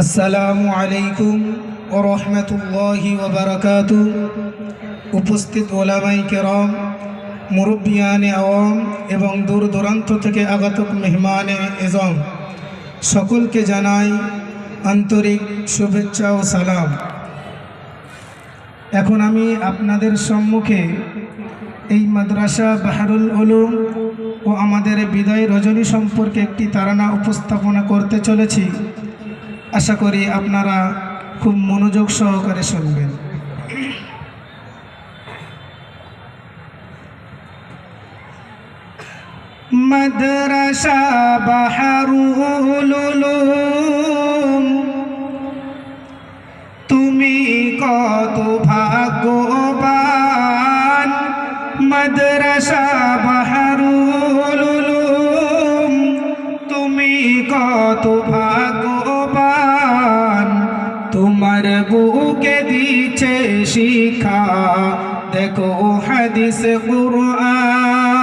আসসালামু আলাইকুম ও রহমতুল্লাহি ওবরাকাত উপস্থিত ওলামাই কেরম, মুরব্বিয়ানে আওয়াম এবং দূর দূরান্ত থেকে আগত মেহমানে এজম। সকলকে জানাই আন্তরিক শুভেচ্ছা ও সালাম। এখন আমি আপনাদের সম্মুখে এই মাদ্রাসা বাহারুল উলুম ও আমাদের বিদায় রজনী সম্পর্কে একটি তারানা উপস্থাপনা করতে চলেছি। আশা করি আপনারা খুব মনোযোগ সহকারে শুনবেন। মাদ্রাসা বাহারুল তুমি কত ভাগ্যবান। মাদ্রাসা বাহারুল তুমি কত ভাগ্যবান। তোমার বুকে দিচ্ছে শিক্ষা। দেখো হাদিস কুরআন।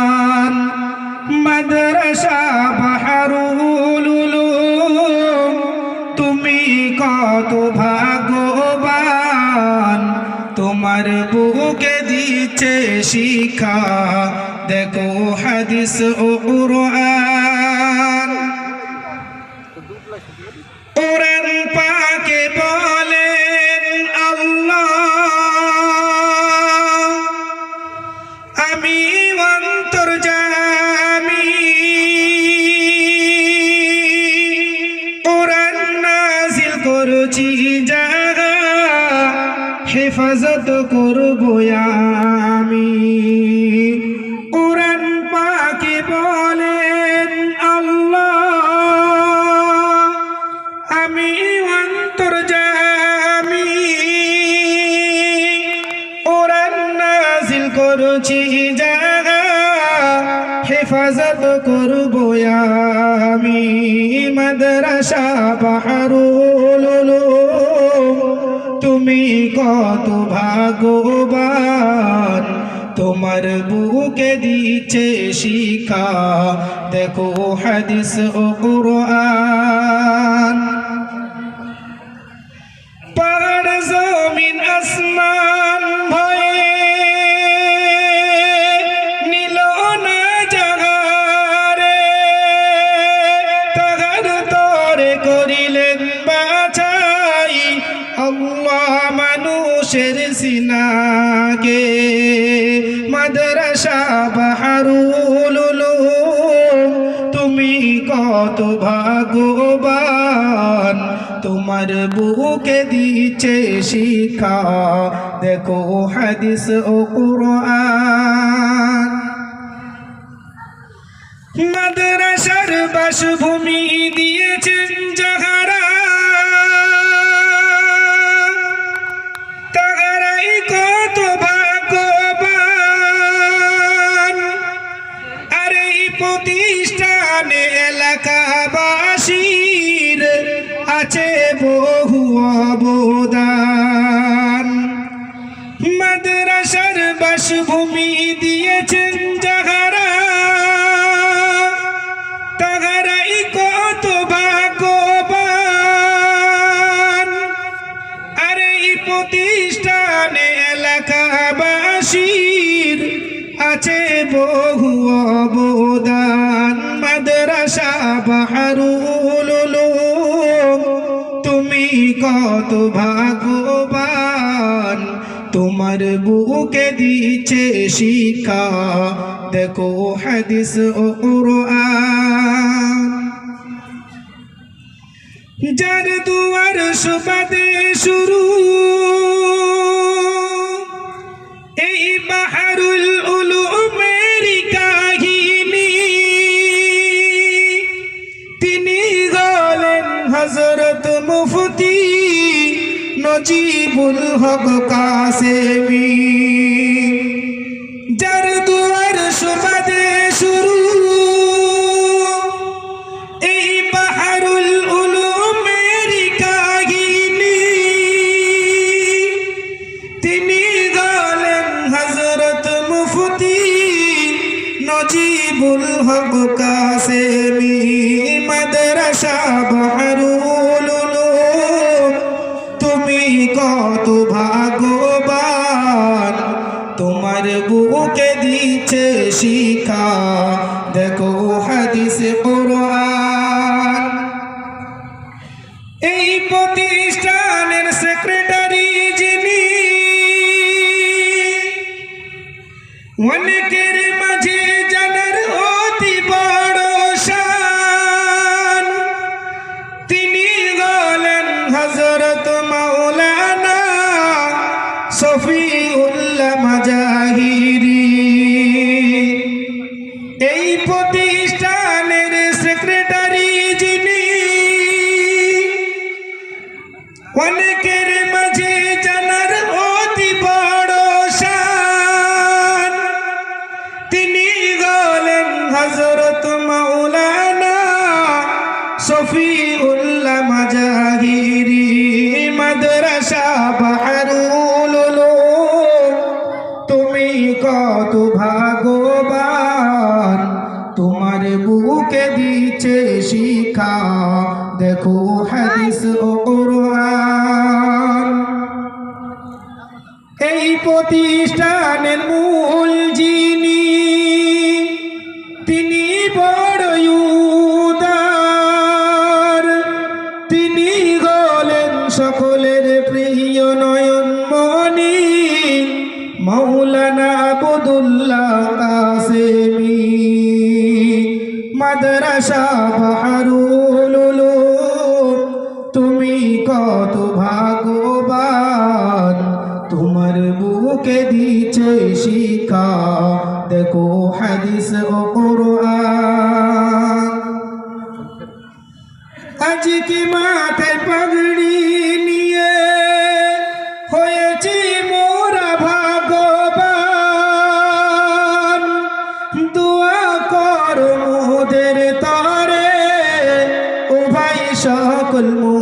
মাদ্রাসা বাহারুল তুমি কত ভাগ্যবান। তোমার বুকে দিচ্ছে শিক্ষা দেখো হাদিস ও কুরআন। করছি জাগা, হেফাজত করব আমি। কোরআন পাকে বলেন, আল্লাহ, আমি অন্তর্জামি কোরআন নাজিল করছি জাগা, হেফাজত করব আমি। মাদ্রাসা বাহারুল কত ভাগবান তোমার বুকে দিচ্ছে শিকা দেখো হাদিস ও কুরআন। মানুষের সিনাগে মাদ্রাসা বাহারুল তুমি কত ভাগ্যবান তোমার বুকে দিচ্ছে শিক্ষা দেখো হাদিস ও কুরআন মাদ্রাসার বাসভূমি দিয়েছেন যাহারা প্রতিষ্ঠানে এলাকাবাসীর আছে বহু অবদান। মাদ্রাসার বাসভূমি দিয়েছেন যাহারা, তাহারাই কত ভাগ্যবান। আর এই প্রতিষ্ঠানে এলাকাবাসীর আছে বহু অবদান। মাদ্রাসা বাহারুল তুমি কত ভাগ্যবান। তোমার বুকে দিচ্ছে শিক্ষা, দেখো হাদিস ও যার দুয়ার সুবাদে শুরু, এই বাহারুল উলুমের নজিবুল হক কাসেমি। বুকে দিচ্ছে শিখা দেখো হাদিস কোরআন হজরত মাওলানা শফিউল্লাহ মাজাহিরি মাদ্রাসা বাহারুল তুমি কত ভাগবান তোমার বুকে দিচ্ছে শিখা। দেখো হাদিস প্রতিষ্ঠানের মূল শিখা দেখো হাদিস ও কোরআন। আজকে মাথায় পাগড়ি নিয়ে হয়েছি মোরা ভাগবান দোয়া কর মোদের তারে ও ভাই সকল মুসলমান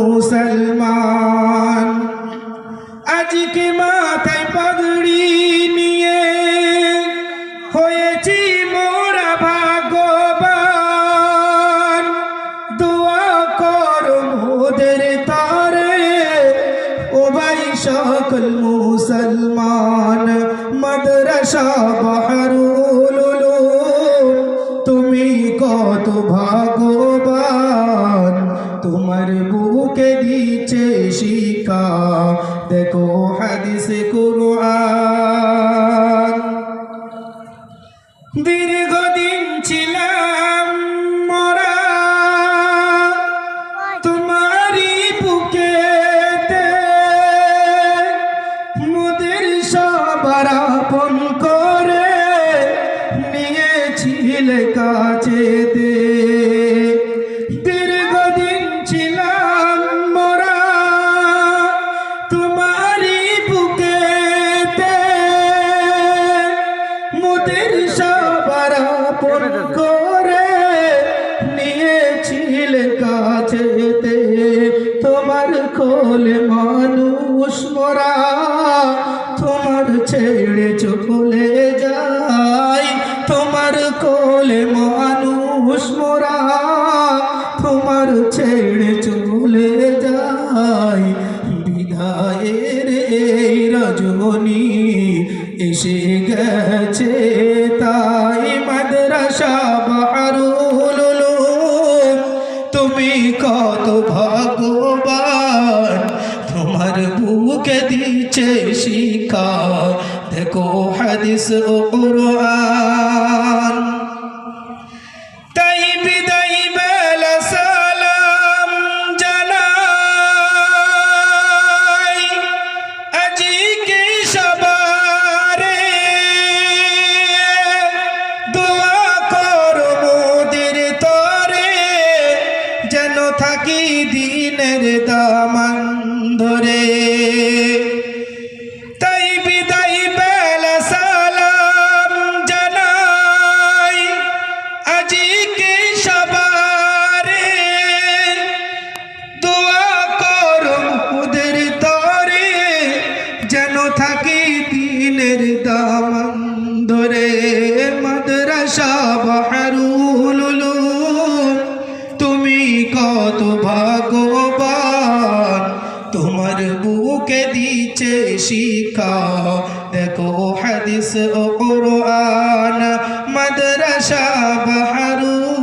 ভাই সকল মুসলমান মাদ্রাসা বাহারুল উলুম তুমি কত ভাগবান তোমার বুকে দিচ্ছে শিকা দেখো হাদিস কাছেতে তোমার কোলে মানুষ মোরা, তোমার ছেড়ে চলে যাই তোমার কোলে মানুষ মোরা, তোমার ছেড়ে চলে যাই বিদায়ের রজনী এসে গেছে তাই মাদ্রাসা হাদিস ও কুরআন। তাই বিদায় বেলা সালাম জানাই। আজকে সবারে দোয়া করো মোদের তরে, যেন থাকি দিনের দামান ধরে। থাকি দিনের দামান ধরে মাদ্রাসা বাহারুল তুমি কত ভাগবান তোমার বুকে দিচ্ছে শিখা দেখো হাদিস ও কোরআন, মাদ্রাসা বাহারুল